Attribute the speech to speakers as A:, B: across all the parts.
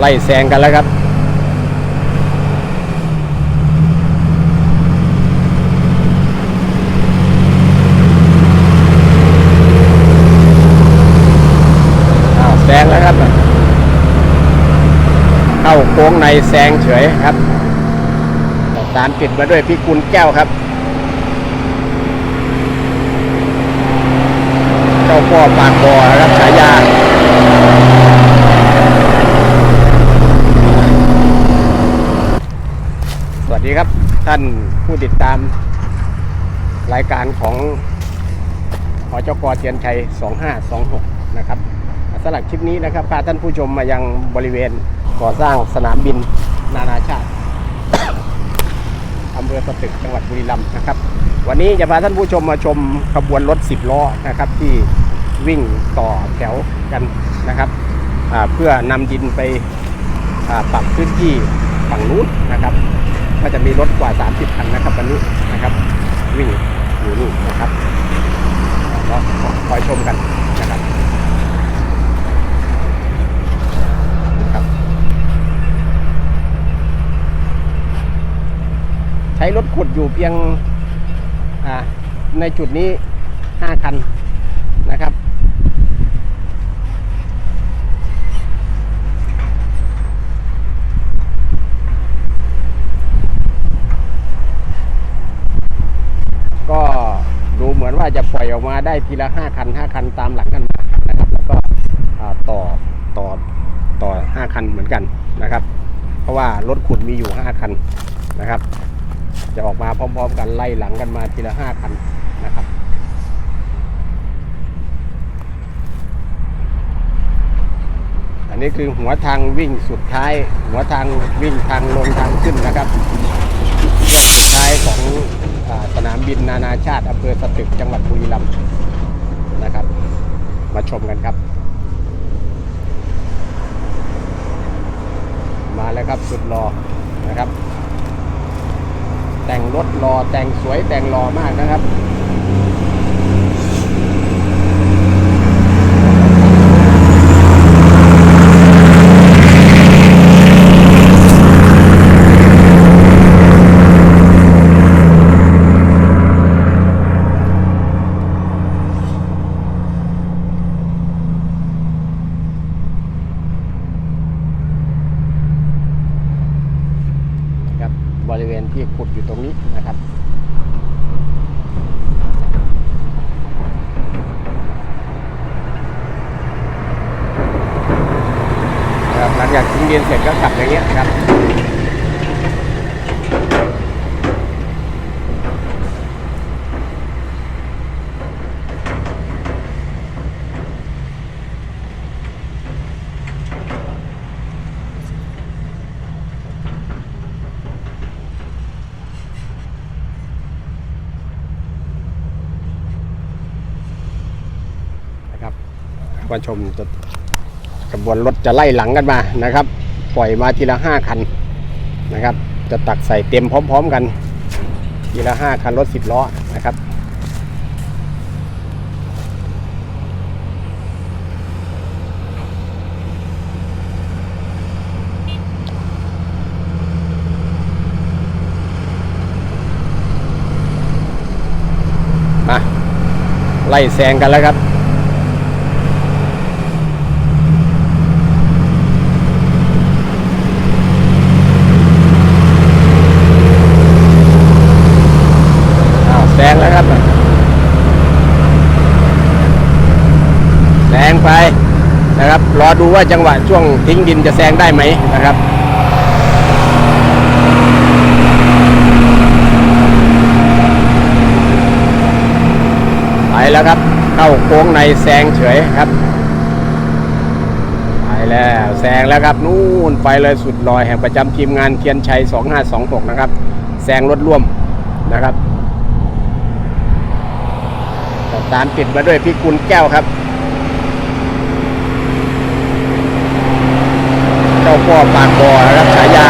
A: ไล่แซงกันแล้วครับอ้าแซงแล้วครับ เข้าโค้งในแซงเฉยครับตามปิดมาด้วยพี่กุลแก้วครับ เจ้าพ่อปากบ่อครับฉายา สวัสดีครับ ท่านผู้ติดตามรายการของหอจกเทียนชัย 2526 นะครับสำหรับคลิปนี้นะครับพาท่านผู้ชมมายังบริเวณก่อสร้างสนามบินนานาชาติอำเภอสตึกจังหวัดบุรีรัมย์นะครับ วันนี้จะพาท่านผู้ชมมาชมขบวนรถ 10 ล้อนะครับ ที่วิ่งต่อแถวกันนะครับเพื่อนำดินไปปรับพื้นที่ฝั่งนู้นนะครับ ก็จะมีรถกว่า 30คันนะครับวันนี้นะครับ วิ่งอยู่นี่นะครับก็คอยชมกันนะครับครับใช้รถขุดอยู่เพียงอ่าในจุดนี้ 5 คันนะครับ ก็ดูเหมือนว่าจะปล่อยออกมาได้ทีละ5คัน5คันตามหลังกันมานะครับ แล้วก็อ่าต่อต่อต่อ5คันเหมือนกันนะครับ เพราะว่ารถขุดมีอยู่5คันนะครับ จะออกมาพร้อม ๆ กันไล่หลังกันมาทีละ5คันนะครับอันนี้คือหัวทางวิ่งสุดท้าย หัวทางวิ่งทางลงทางขึ้นนะครับ สุดท้ายของ สนามบินนานาชาติอำเภอสตึกจังหวัดบุรีรัมย์นะครับ มาชมกันครับ มาแล้วครับสุดรอนะครับ แต่งรถรอแต่งสวยแต่งรอมากนะครับบริเวณ ที่ขุดอยู่ตรงนี้นะครับหลังจากทิ้งดินเสร็จก็กลับอย่างเงี้ยนะครับ มาชมจะกระบวนรถจะไล่หลังกันมานะครับ ปล่อยมาทีละห้าคันนะครับ จะตักใส่เต็มพร้อม ๆ กัน ทีละห้าคันรถสิบล้อนะครับมาไล่แซงกันแล้วครับ อ้าวแซงแล้วครับ แซงไปนะค รอดูว่าจังหวะช่วงทิ้งดินจะแซงได้ไหมนะครับไปแล้วครับ เข้าโค้งในแซงเฉยครับไปแล้วแซงแล้วครับนู่นไปเลยสุดลอยแห่งประจำทีมงานเทียนชัย 2526 นะครับแซงรถร่วมนะครับตามติดมาด้วยพี่กุลแก้วครับ พ่อปากบอรับฉายา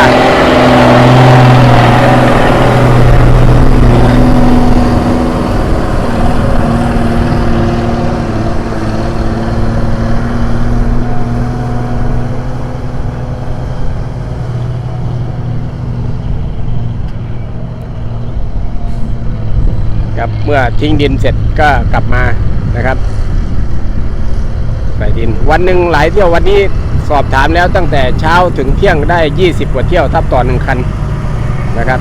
A: ครับเมื่อทิ้งดินเสร็จก็กลับมานะครับ ใส่ดิน วันหนึ่งหลายเที่ยววันนี้ สอบถามแล้วตั้งแต่เช้าถึงเที่ยงได้ 20 กว่าเที่ยวทับต่อหนึ่งคันนะครับ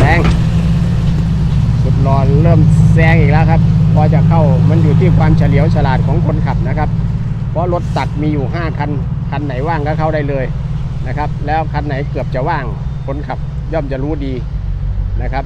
A: แซงสุดรอนเริ่มแซงอีกแล้วครับ พอจะเข้ามันอยู่ที่ความเฉลียวฉลาดของคนขับนะครับ เพราะรถตัดมีอยู่ 5 คัน คันไหนว่างก็เข้าได้เลยนะครับ แล้วคันไหนเกือบจะว่างคนขับย่อมจะรู้ดีนะครับ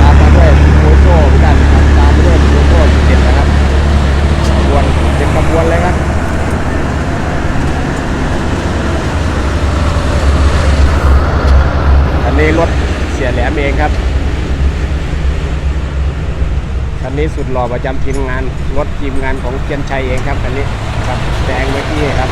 A: ตามมาด้วยโมโซ่เหมือนกันครับตามมาด้วยโมโซ่เจ็ดนะครับขบวนเป็นขบวนเลยครับ อั นี้รถเสียแหลมเองครับ คันนี้สุดหล่อประจำทีมงาน รถทีมงานของเกียนชัยเองครับคันนี้ครับแดงเมื่อกี้ครับ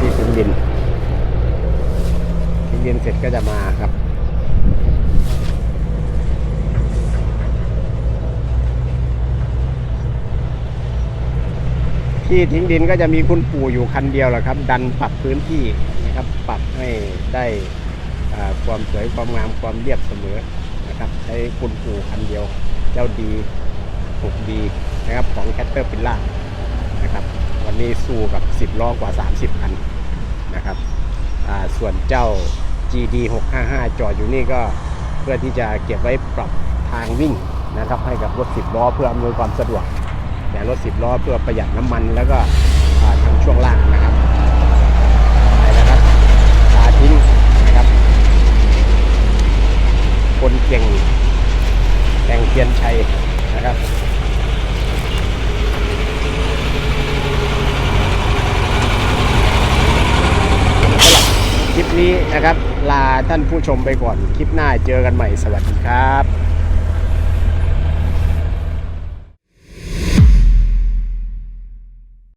A: ที่ทิ้งดินทิ้งดินเสร็จก็จะมาครับ ที่ทิ้งดินก็จะมีคุณปู่อยู่คันเดียวแหละครับ ดันปรับพื้นที่นะครับ ปรับให้ได้ความสวยความงามความเรียบเสมอนะครับใช้คุณปู่คันเดียว เจ้าดีถูกดีนะครับของแคตเตอร์ปิลล่านะครับ วันนี้สู้กับ 10ล้อกว่า 30 คันนะครับส่วนเจ้า GD 655จอดอยู่นี่ก็เพื่อที่จะเก็บไว้ปรับทางวิ่งนะครับ ให้กับรถ 10 ล้อเพื่ออำนวยความสะดวก แต่รถ10ล้อเพื่อประหยัดน้ำมันแล้วก็ทางช่วงล่างนะครับไปนะครับตาทิ้งนะครับ คนเก่งแห่งเทียนชัยนะครับคลิปนี้นะครับ ลาท่านผู้ชมไปก่อน คลิปหน้าเจอกันใหม่สวัสดีครับ